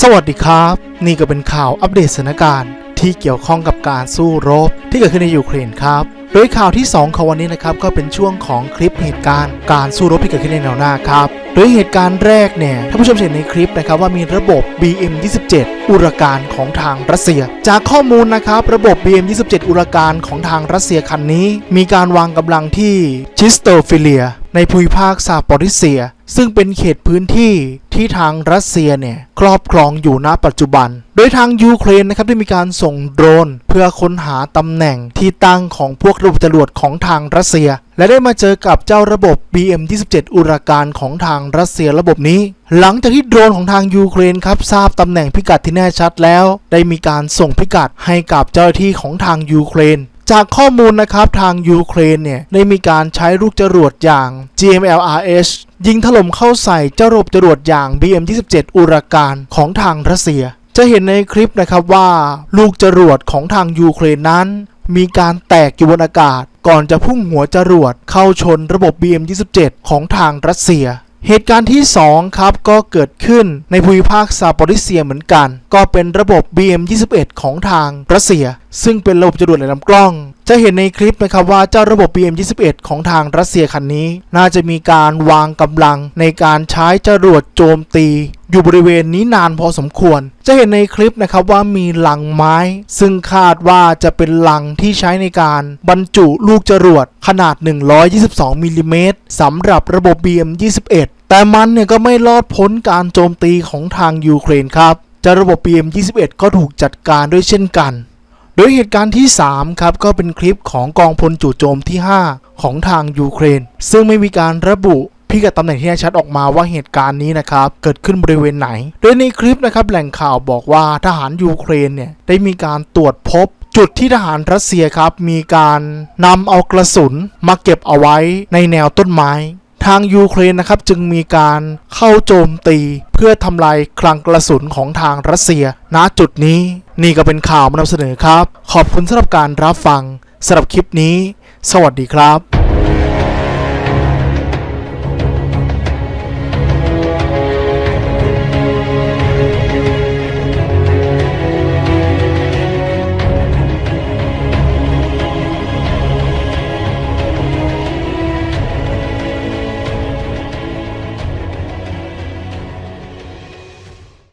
สวัสดีครับ นี่ก็เป็นข่าวอัปเดตสถานการณ์ ที่เกี่ยวข้องกับการสู้รบ ที่เกิดขึ้นในยูเครนครับ โดยข่าวที่ 2 ของวันนี้นะครับก็เป็นช่วงของคลิปเหตุการณ์การสู้รบที่เกิดขึ้นในแนวหน้าครับโดยเหตุการณ์แรกเนี่ยท่านผู้ชมเห็นในคลิปนะครับว่ามีระบบ BM27 อุรการของทางรัสเซีย จากข้อมูลนะครับระบบ BM27 อุรการของทางรัสเซียคันนี้ มีการวางกำลังที่ชิสโตฟิเลีย ในภูมิภาคซาปอริเซีย ซึ่งเป็นเขตพื้นที่ที่ทางรัสเซียเนี่ยครอบครองอยู่ณปัจจุบัน โดยทางยูเครนนะครับได้มีการส่งโดรน เพื่อค้นหาตำแหน่งที่ตั้งของพวกระบบจรวดของทางรัสเซีย และได้มาเจอกับเจ้าระบบ BM27 อุราการของทางรัสเซียระบบนี้ หลังจากที่โดรนของทางยูเครนครับทราบตำแหน่งพิกัดที่แน่ชัดแล้ว ได้มีการส่งพิกัดให้กับเจ้าหน้าที่ของทางยูเครน จากข้อมูลนะครับทางยูเครนเนี่ยได้มีการใช้ลูกจรวดอย่าง GMLRS ยิงถล่มเข้าใส่เจ้ารบจรวดอย่าง BM27 อุราการของทางรัสเซีย จะเห็นในคลิปนะครับว่าลูกจรวดของทางยูเครนนั้น มีการแตกอยู่บนอากาศ ก่อนจะพุ่งหัวจรวดเข้าชนระบบ BM27 ของทางรัสเซีย เหตุการณ์ที่ 2 ครับ ก็เกิดขึ้นในภูมิภาคซาปอริเซียเหมือนกัน ก็เป็นระบบ BM21 ของทางรัสเซีย ซึ่งเป็นระบบจรวดในลำกล้อง จะเห็นในคลิปนะครับว่าเจ้าระบบ BM21 ของทางรัสเซียคันนี้ น่าจะมีการวางกำลังในการใช้จรวดโจมตี อยู่บริเวณนี้นานพอสมควร จะเห็นในคลิปนะครับว่ามีลังไม้ ซึ่งคาดว่าจะเป็นลังที่ใช้ในการบรรจุลูกจรวดขนาด 122มิลลิเมตรสำหรับระบบ BM21 แต่มันเนี่ยก็ไม่รอดพ้นการโจมตีของทางยูเครนครับจะระบบ BM21 ก็ถูกจัดการด้วยเช่นกัน โดยเหตุการณ์ที่ 3 ครับ ก็เป็นคลิปของกองพลจู่โจมที่ 5 ของทางยูเครน ซึ่งไม่มีการระบุพิกัดตำแหน่งที่แน่ชัดออกมาว่าเหตุการณ์นี้นะครับ เกิดขึ้นบริเวณไหน โดยในคลิปนะครับแหล่งข่าวบอกว่าทหารยูเครนเนี่ยได้มีการตรวจพบจุดที่ทหารรัสเซียครับมีการนำเอากระสุนมาเก็บเอาไว้ในแนวต้นไม้ ทางยูเครนนะครับจึงมีการเข้าโจมตีเพื่อทำลายคลังกระสุนของทางรัสเซีย ณจุดนี้ นี่ก็เป็นข่าวมานำเสนอครับ ขอบคุณสำหรับการรับฟังสำหรับคลิปนี้ สวัสดีครับ